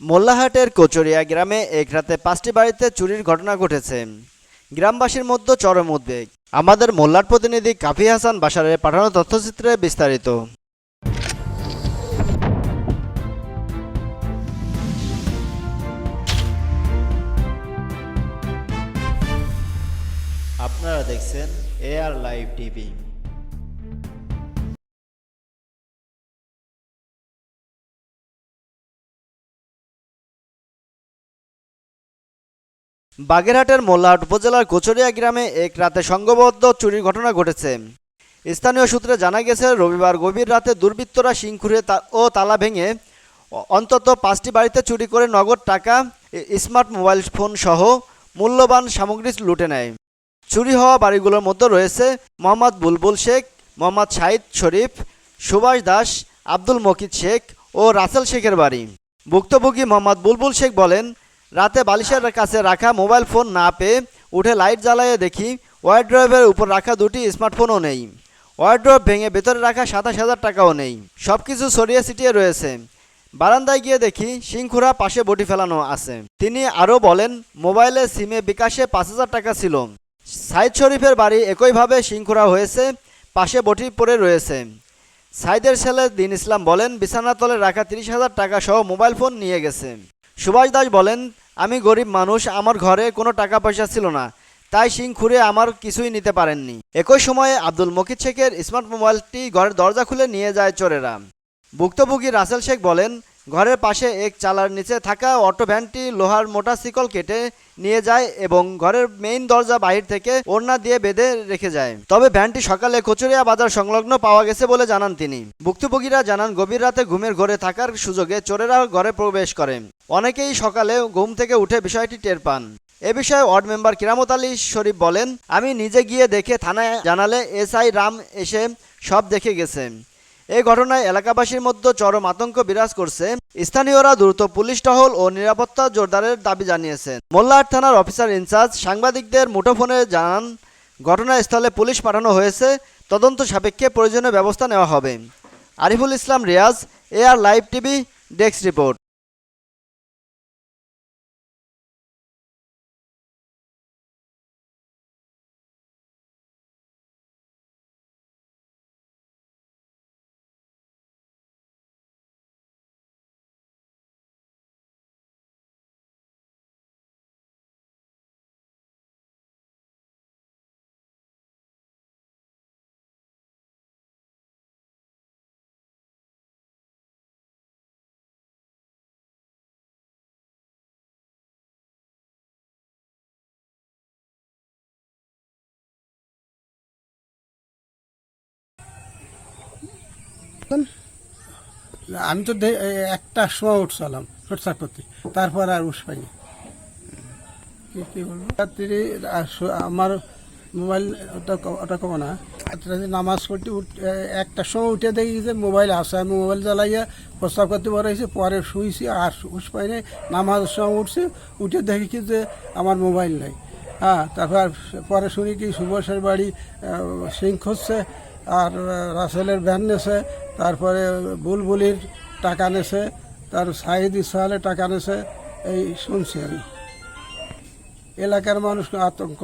মোল্লাহাটের কচুরিয়া গ্রামে এক রাতে পাঁচটি বাড়িতে চুরির ঘটনা ঘটেছে। গ্রামবাসীর মধ্যে চরম উদ্বেগ। আমাদের মোল্লার প্রতিনিধি কাফি হাসান বাসারের পাঠানো তথ্যচিত্রে বিস্তারিত। আপনারা দেখছেন এআর লাইভ টিভি। বাগেরহাটের মোল্লাহাট উপজেলার কোচরিয়া গ্রামে এক রাতে সংঘবদ্ধ চুরির ঘটনা ঘটেছে। স্থানীয় সূত্রে জানা গেছে, রবিবার গভীর রাতে দুর্বৃত্তরা সিংখুরে ও তালা ভেঙে অন্তত পাঁচটি বাড়িতে চুরি করে নগদ টাকা স্মার্ট মোবাইল ফোন সহ মূল্যবান সামগ্রী লুটে নেয়। চুরি হওয়া বাড়িগুলোর মধ্যে রয়েছে মোহাম্মদ বুলবুল শেখ, মোহাম্মদ শাহিদ শরীফ, সুভাষ দাস, আব্দুল মকিদ শেখ ও রাসেল শেখের বাড়ি। ভুক্তভোগী মোহাম্মদ বুলবুল শেখ বলেন রাতে বালিশের কাছে রাখা মোবাইল ফোন না পেয়ে উঠে লাইট জ্বালাইয়ে দেখি ওয়ারড্রয়েবের উপর রাখা দুটি স্মার্টফোনও নেই। ওয়ারড্রয়েব ভেঙে ভেতরে রাখা সাতাশ হাজার টাকাও নেই। সব কিছু ছড়িয়ে ছিটিয়ে রয়েছে। বারান্দায় গিয়ে দেখি সিংখুরা পাশে বটি ফেলানো আছে। তিনি আরও বলেন, মোবাইলে সিমে বিকাশে পাঁচ হাজার টাকা ছিল। সাইদ শরীফের বাড়ি একইভাবে সিংখুরা হয়েছে, পাশে বটি পড়ে রয়েছে। সাইদের ছেলে দিন ইসলাম বলেন, বিছানার তলে রাখা তিরিশ হাজার টাকা সহ মোবাইল ফোন নিয়ে গেছে। সুভাষ দাস বলেন, আমি গরিব মানুষ, আমার ঘরে কোনো টাকা পয়সা ছিল না, তাই সিং খুঁড়ে আমার কিছুই নিতে পারেননি। একই সময়ে আব্দুল মকিদ শেখের স্মার্ট মোবাইলটি ঘরের দরজা খুলে নিয়ে যায় চোরেরা। ভুক্তভোগী রাসেল শেখ বলেন ঘরের পাশে এক চালার নিচে থাকা অটো ভ্যানটি লোহার মোটা শিকল কেটে নিয়ে যায় এবং ঘরের মেইন দরজা বাহির থেকে ওড়না দিয়ে বেঁধে রেখে যায়। তবে ভ্যানটি সকালে কচুরিয়া বাজার সংলগ্ন পাওয়া গেছে বলে জানান তিনি। ভুক্তভোগীরা জানান, গভীর রাতে ঘুমের ঘরে থাকার সুযোগে চোরেরা ঘরে প্রবেশ করে। অনেকেই সকালে ঘুম থেকে উঠে বিষয়টি টের পান। এ বিষয়ে ওয়ার্ড মেম্বার কিরামত আলী শরীফ বলেন, আমি নিজে গিয়ে দেখে থানায় জানালে এসআই রাম এসে সব দেখে গেছে। এই ঘটনায় এলাকাবাসীর মধ্যে চরম আতঙ্ক বিরাজ করছে। স্থানীয়রা দ্রুত পুলিশ টহল ও নিরাপত্তা জোরদারের দাবি জানিয়েছেন। মোল্লাহাট থানার অফিসার ইনচার্জ সাংবাদিকদের মুঠোফোনে জানান, ঘটনাস্থলে পুলিশ পাঠানো হয়েছে, তদন্ত সাপেক্ষে প্রয়োজনীয় ব্যবস্থা নেওয়া হবে। Ariful Islam Riaz AR live TV, desk report. আমি তো দে- এ, একটার সময় উঠছিলাম ছোটসা করতে। তারপর আর উঠ পাইনি কি কি বলব? রাত্রি আমার মোবাইল ওটা ওটা কমো না। রাত্রে নামাজ পড়তে উঠ- এ, একটার সময় উঠে দেখি যে মোবাইল আসে আমি মোবাইল চালাইয়া প্রস্তাব করতে বলেছি পরে শুয়েছি আর উঠ পাইনি নামাজের সময় উঠছি উঠে দেখি কি যে আমার মোবাইল নেই। হ্যাঁ তারপর পরে শুনি কি সুভাষের বাড়ি সিং খুঁজছে আর রাসেলের ভ্যান নেছে, তারপরে বুলবুলির টাকা নেছে, তার সাহিদ ইসহালের টাকা নেছে, এই শুনছি আমি। এলাকার মানুষকে আতঙ্ক।